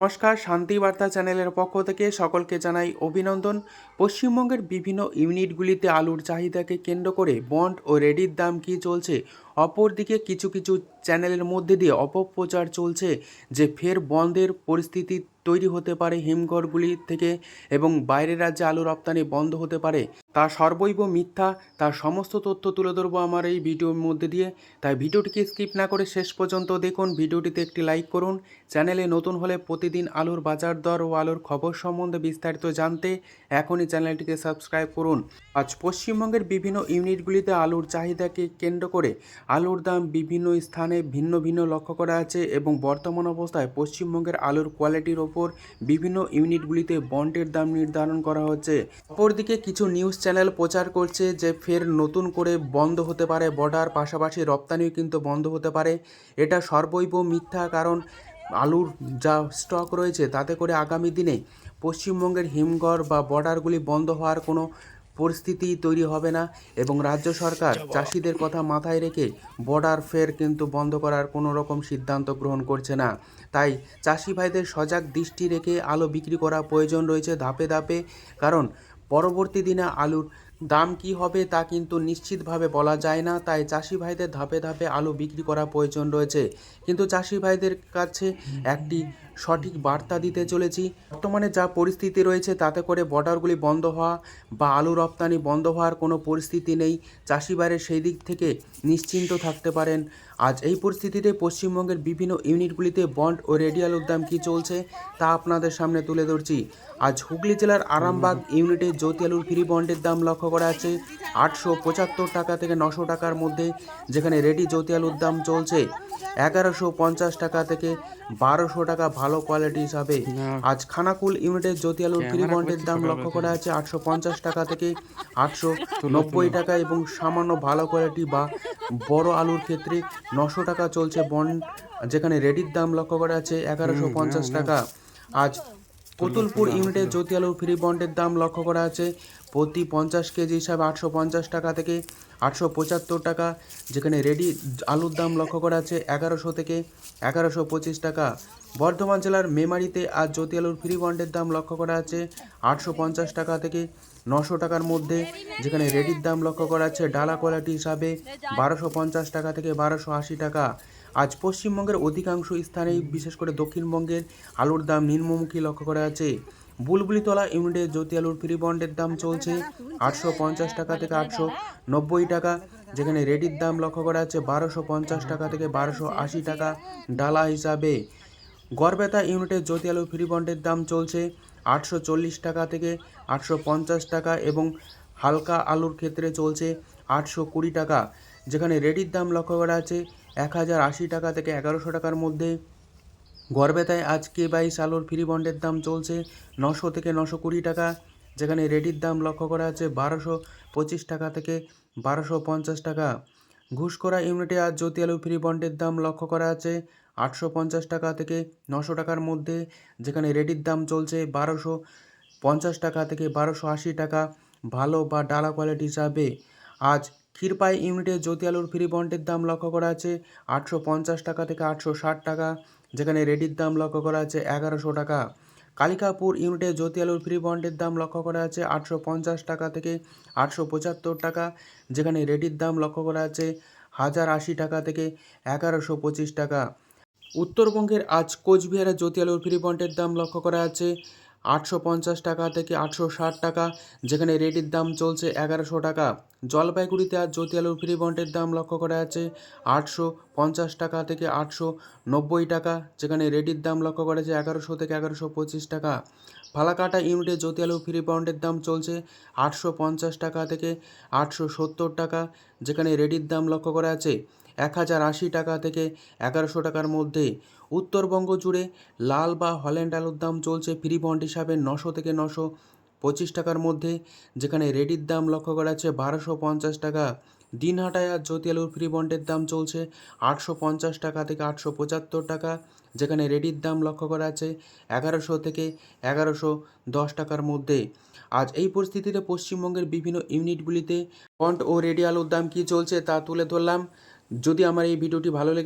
নমস্কার, শান্তি বার্তা চ্যানেলের পক্ষ থেকে সকলকে জানাই অভিনন্দন। পশ্চিমবঙ্গের বিভিন্ন ইউনিটগুলিতে আলুর চাহিদাকে কেন্দ্র করে বন্ড ও রেডির দাম কি চলছে? অপরদিকে কিছু কিছু চ্যানেলের মধ্যে দিয়ে অপপ্রচার চলছে যে ফের বন্ধের পরিস্থিতি তৈরি হতে পারে হিমঘরগুলি থেকে এবং বাইরের রাজ্যে আলু রপ্তানি বন্ধ হতে পারে। তা সর্বৈব মিথ্যা তার সমস্ত তথ্য তুলে ধরবো আমার এই ভিডিওর মধ্যে দিয়ে। তাই ভিডিওটিকে স্কিপ না করে শেষ পর্যন্ত দেখুন। ভিডিওটিতে একটি লাইক করুন। চ্যানেলে নতুন হলে প্রতিদিন আলুর বাজার দর ও আলুর খবর সম্বন্ধে বিস্তারিত জানতে এখনই চ্যানেলটিকে সাবস্ক্রাইব করুন। আজ পশ্চিমবঙ্গের বিভিন্ন ইউনিটগুলিতে আলুর চাহিদাকে কেন্দ্র করে আলুর দাম বিভিন্ন স্থানে ভিন্ন ভিন্ন লক্ষ্য করা আছে এবং বর্তমান অবস্থায় পশ্চিমবঙ্গের আলুর কোয়ালিটির ওপর বিভিন্ন ইউনিটগুলিতে বন্ডের দাম নির্ধারণ করা হচ্ছে। অপরদিকে কিছু নিউজ চ্যানেল প্রচার করছে যে ফের নতুন করে বন্ধ হতে পারে বর্ডার, পাশাপাশি রপ্তানিও কিন্তু বন্ধ হতে পারে। এটা সর্বৈব মিথ্যা কারণ আলুর যা স্টক রয়েছে তাতে করে আগামী দিনে পশ্চিমবঙ্গের হিমঘর বা বর্ডারগুলি বন্ধ হওয়ার কোনো পরিস্থিতি তৈরি হবে না এবং রাজ্য সরকার চাষিদের কথা মাথায় রেখে বর্ডার ফের কিন্তু বন্ধ করার কোনো রকম সিদ্ধান্ত গ্রহণ করছে না। তাই চাষি ভাইদের সজাগ দৃষ্টি রেখে আলু বিক্রি করা প্রয়োজন রয়েছে ধাপে ধাপে। কারণ পরবর্তী দিনে আলুর দাম কি হবে তা কিন্তু নিশ্চিতভাবে বলা যায় না। তাই চাষি ভাইদের ধাপে ধাপে আলু বিক্রি করা প্রয়োজন রয়েছে। কিন্তু চাষি ভাইদের কাছে একটি সঠিক বার্তা দিতে চলেছি। বর্তমানে যা পরিস্থিতি রয়েছে, তাতে করে বর্ডারগুলি বন্ধ হওয়া বা আলু রপ্তানি বন্ধ হওয়ার কোনো পরিস্থিতি নেই। চাষি ভাইয়ের সেই দিক থেকে নিশ্চিন্ত থাকতে পারেন। আজ এই পরিস্থিতিতে পশ্চিমবঙ্গের বিভিন্ন ইউনিটগুলিতে বন্ড ও রেডিয়াল উদ্যাম কী চলছে, তা আপনাদের সামনে তুলে ধরছি। আজ হুগলি জেলার আরামবাগ ইউনিটে জ্যোতি আলুর ফ্রি বন্ডের দাম লক্ষ্য করা আছে আটশো পঁচাত্তর টাকা থেকে নশো টাকার মধ্যে যেখানে রেডি জ্যোতি আলুর দাম চলছে এগারোশো পঞ্চাশ টাকা থেকে বারোশো টাকা ভালো কোয়ালিটি হিসাবে। আজ খানাকুল ইউনিটের জ্যোতি আলুর ফ্রি বন্ডের দাম লক্ষ্য করা আছে আটশো পঞ্চাশ টাকা থেকে আটশো নব্বই টাকা এবং সামান্য ভালো কোয়ালিটি বা বড় আলুর ক্ষেত্রে নশো টাকা চলছে বন্ড যেখানে রেডির দাম লক্ষ্য করা আছে এগারোশো পঞ্চাশ টাকা। আজ পুতুলপুর ইউনিটে জ্যোতি আলুর ফ্রি বন্ডের দাম লক্ষ্য করা আছে। প্রতি পঞ্চাশ কেজি হিসাবে আটশো পঞ্চাশ টাকা থেকে আটশো পঁচাত্তর টাকা যেখানে রেডি আলুর দাম লক্ষ্য করা আছে এগারোশো থেকে এগারোশো পঁচিশ টাকা। বর্ধমান জেলার মেমারিতে আজ জ্যোতি আলুর ফ্রি বন্ডের দাম লক্ষ্য করা আছে আটশো পঞ্চাশ টাকা থেকে নশো টাকার মধ্যে যেখানে রেডির দাম লক্ষ্য করা আছে ডালা কোয়ালিটি হিসাবে বারোশো পঞ্চাশ টাকা থেকে বারোশো আশি টাকা। আজ পশ্চিমবঙ্গের অধিকাংশ স্থানেই, বিশেষ করে দক্ষিণবঙ্গের আলুর দাম নিম্নমুখী লক্ষ্য করা আছে বুলবুলিতলা ইউনিটে জ্যোতি আলুর ফ্রি বন্ডের দাম চলছে আটশো পঞ্চাশ টাকা থেকে আটশো নব্বই টাকা, যেখানে রেডির দাম লক্ষ্য করা আছে বারোশো পঞ্চাশ টাকা থেকে বারোশো আশি টাকা ডালা হিসাবে। গড়বেতা ইউনিটে জ্যোতি আলু ফ্রি বন্ডের দাম চলছে আটশো চল্লিশ টাকা থেকে আটশো পঞ্চাশ টাকা এবং হালকা আলুর ক্ষেত্রে চলছে আটশো কুড়ি টাকা, যেখানে রেডির দাম লক্ষ্য করা আছে এক হাজার আশি টাকা থেকে এগারোশো টাকার মধ্যে। গড়বেতায় আজকে বাইশ আলুর ফ্রি বন্ডের দাম চলছে নশো থেকে নশো কুড়ি টাকা, যেখানে রেডির দাম লক্ষ্য করা আছে বারোশো পঁচিশ টাকা থেকে বারোশো পঞ্চাশ টাকা। ঘুষকরা ইউনিটে আজ জ্যোতি আলু ফ্রি বন্ডের দাম লক্ষ্য করা আছে আটশো পঞ্চাশ টাকা থেকে নশো টাকার মধ্যে, যেখানে রেডির দাম চলছে বারোশো পঞ্চাশ টাকা থেকে বারোশো আশি টাকা। ভালো বা ডালা কোয়ালিটি হিসাবে আজ ক্ষীরপাই ইউনিটে জ্যোতি আলুর ফ্রি বন্ডের দাম লক্ষ্য করা আছে আটশো পঞ্চাশ টাকা থেকে আটশো ষাট টাকা, যেখানে রেডির দাম লক্ষ্য করা আছে এগারোশো টাকা। কালিকাপুর ইউনিটে জ্যোতি আলুর ফ্রি বন্ডের দাম লক্ষ্য করা আছে আটশো পঞ্চাশ টাকা থেকে আটশো পঁচাত্তর টাকা, যেখানে রেডির দাম লক্ষ্য করা আছে হাজার আশি টাকা থেকে এগারোশো পঁচিশ টাকা। উত্তরবঙ্গের আজ কোচবিহারে জ্যোতি আলুর ফ্রি বন্ডের দাম লক্ষ্য করা আছে আটশো পঞ্চাশ টাকা থেকে আটশো ষাট টাকা, যেখানে রেডির দাম চলছে এগারোশো টাকা। জলপাইগুড়িতে আজ জ্যোতি আলুর ফ্রি বন্ডের দাম লক্ষ্য করা আছে আটশো পঞ্চাশ টাকা থেকে আটশো নব্বই টাকা, যেখানে রেডির দাম লক্ষ্য করা আছে এগারোশো থেকে এগারোশো পঁচিশ টাকা। ফালাকাটা ইউনিটে জ্যোতি আলু ফ্রি বন্ডের দাম চলছে আটশো পঞ্চাশ টাকা থেকে আটশো সত্তর টাকা, যেখানে রেডির দাম লক্ষ্য করা আছে এক হাজার আশি টাকা থেকে এগারোশো টাকার মধ্যে। উত্তরবঙ্গ জুড়ে লাল বা হল্যান্ড আলুর দাম চলছে ফ্রি বন্ড হিসাবে নশো থেকে নশো পঁচিশ টাকার মধ্যে, যেখানে রেডির দাম লক্ষ্য করা আছে বারোশো পঞ্চাশ টাকা। দিনহাটায় আর জ্যোতি আলুর ফ্রি বন্ডের দাম চলছে আটশো পঞ্চাশ টাকা থেকে আটশো পঁচাত্তর টাকা, যেখানে রেডির দাম লক্ষ্য করা আছে এগারোশো থেকে এগারোশো দশ টাকার মধ্যে। আজ এই পরিস্থিতিতে পশ্চিমবঙ্গের বিভিন্ন ইউনিটগুলিতে বন্ড ও রেডি আলুর দাম কী চলছে তা তুলে ধরলাম। যদি আমার এই ভিডিওটি ভালো লেগে